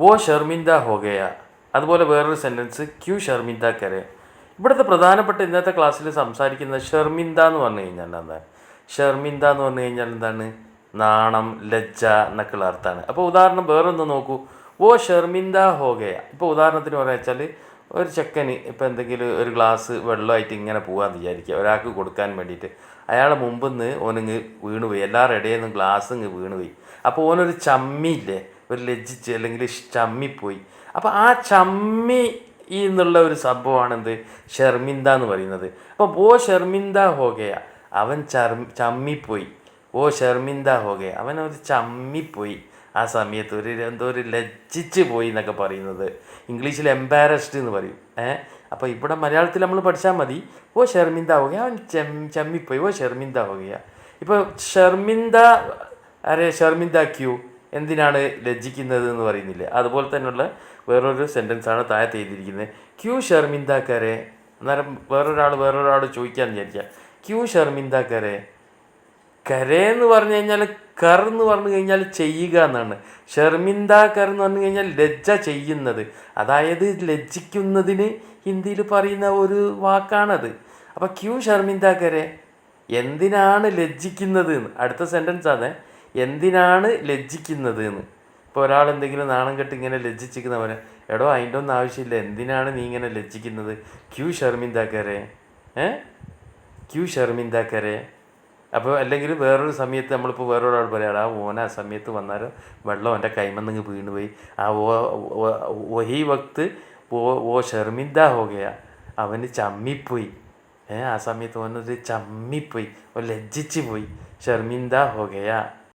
വോ ഷർമിന്ദ ഹോഗയ. അതുപോലെ വേറൊരു സെന്റൻസ് ക്യു ഷർമിന്ദ കരെ. ഇവിടുത്തെ പ്രധാനപ്പെട്ട ഇന്നത്തെ ക്ലാസ്സിൽ സംസാരിക്കുന്ന ഷർമിന്ദ എന്ന് പറഞ്ഞു കഴിഞ്ഞാൽ എന്താണ്? ഷർമിന്ദ എന്ന് പറഞ്ഞു കഴിഞ്ഞാൽ എന്താണ്? നാണം ലജ്ജ എന്നൊക്കെയുള്ള അർത്ഥമാണ്. അപ്പോൾ ഉദാഹരണം വേറൊന്ന് നോക്കൂ. ഓ ഷർമിന്ദ ഹോഗയ. ഇപ്പോൾ ഉദാഹരണത്തിന് പറയാ വെച്ചാൽ ഒരു ചെക്കന് ഇപ്പോൾ എന്തെങ്കിലും ഒരു ഗ്ലാസ് വെള്ളമായിട്ട് ഇങ്ങനെ പോകാമെന്ന് വിചാരിക്കുക. ഒരാൾക്ക് കൊടുക്കാൻ വേണ്ടിയിട്ട്. അയാളെ മുമ്പിൽ നിന്ന് ഓനിങ്ങ് വീണുപോയി എല്ലാവരുടെ ഇടയിൽ നിന്നും ഗ്ലാസ് ഇങ്ങ് വീണുപോയി അപ്പോൾ ഓനൊരു ചമ്മിയില്ലേ ഒരു ലജ്ജിച്ച് അല്ലെങ്കിൽ ചമ്മിപ്പോയി. അപ്പോൾ ആ ചമ്മി എന്നുള്ള ഒരു സംഭവമാണ് എന്ത്? ഷർമിന്ദ എന്ന് പറയുന്നത്. അപ്പോൾ ഓ ഷർമിന്ദ ഹോകയ. അവൻ ചമ്മിപ്പോയി. ഓ ഷർമിന്ദ ഹോകയ. അവൻ ഒരു ചമ്മിപ്പോയി. ആ സമയത്ത് ഒരു എന്തോ ഒരു ലജ്ജിച്ച് പോയി എന്നൊക്കെ പറയുന്നത്. ഇംഗ്ലീഷിൽ എംബാരസ്ഡ് എന്ന് പറയും. ഏഹ് അപ്പോൾ ഇവിടെ മലയാളത്തിൽ നമ്മൾ പഠിച്ചാൽ മതി. ഓ ഷർമിന്ദ ഹോകയ. അവൻ ചെം ചമ്മിപ്പോയി. ഓ ഷർമിന്ദ ഹോകയ. ഇപ്പോൾ ഷർമിന്ദ അരെ ഷർമിന്ദ ക്യൂ? എന്തിനാണ് ലജ്ജിക്കുന്നത് എന്ന് പറയുന്നില്ല. അതുപോലെ തന്നെയുള്ള വേറൊരു സെന്റൻസാണ് താഴെ എഴുതിയിരിക്കുന്നത്. ക്യൂ ഷർമിന്ദാക്കാരെ കരെ അന്നേരം വേറൊരാൾ വേറൊരാൾ ചോദിക്കാൻ വിചാരിക്കുക. ക്യൂ ഷർമിന്ദാക്കാരെ കരെ എന്ന് പറഞ്ഞു കഴിഞ്ഞാൽ കർ എന്ന് പറഞ്ഞു കഴിഞ്ഞാൽ ചെയ്യുക എന്നാണ്. ഷർമിന്ദ കർ എന്ന് പറഞ്ഞു കഴിഞ്ഞാൽ ലജ്ജ ചെയ്യുന്നത്. അതായത് ലജ്ജിക്കുന്നതിന് ഹിന്ദിയിൽ പറയുന്ന ഒരു വാക്കാണത്. അപ്പോൾ ക്യൂ ഷർമിന്ദ കരെ എന്തിനാണ് ലജ്ജിക്കുന്നത് അടുത്ത സെന്റൻസ് ആണ്. എന്തിനാണ് ലജ്ജിക്കുന്നത് എന്ന് ഇപ്പോൾ ഒരാൾ എന്തെങ്കിലും നാണം കെട്ട് ഇങ്ങനെ ലജ്ജിച്ചിരിക്കുന്ന പോലെ എടോ അതിന്റെ ഒന്നും ആവശ്യമില്ല. എന്തിനാണ് നീ ഇങ്ങനെ ലജ്ജിക്കുന്നത്? ക്യൂ ഷർമിന്ദ കരെ ഏ? ക്യൂ ഷർമിന്ദ കരെ അപ്പോൾ അല്ലെങ്കിൽ വേറൊരു സമയത്ത് നമ്മളിപ്പോൾ വേറൊരാൾ പറയാം ആ ഓന ആ സമയത്ത് വന്നാൽ വെള്ളം എന്റെ കൈമന്നിങ്ങ് വീണ് പോയി ആ ഓ വഹി വക്ത് ഓ ഓ ഷർമിന്ദ ഹോകയാ. അവന് ചമ്മിപ്പോയി. ഏ ആ സമയത്ത് ഓനൊരു ചമ്മിപ്പോയി. ലജ്ജിച്ച് പോയി ഷർമിന്ദ ഹോഗയ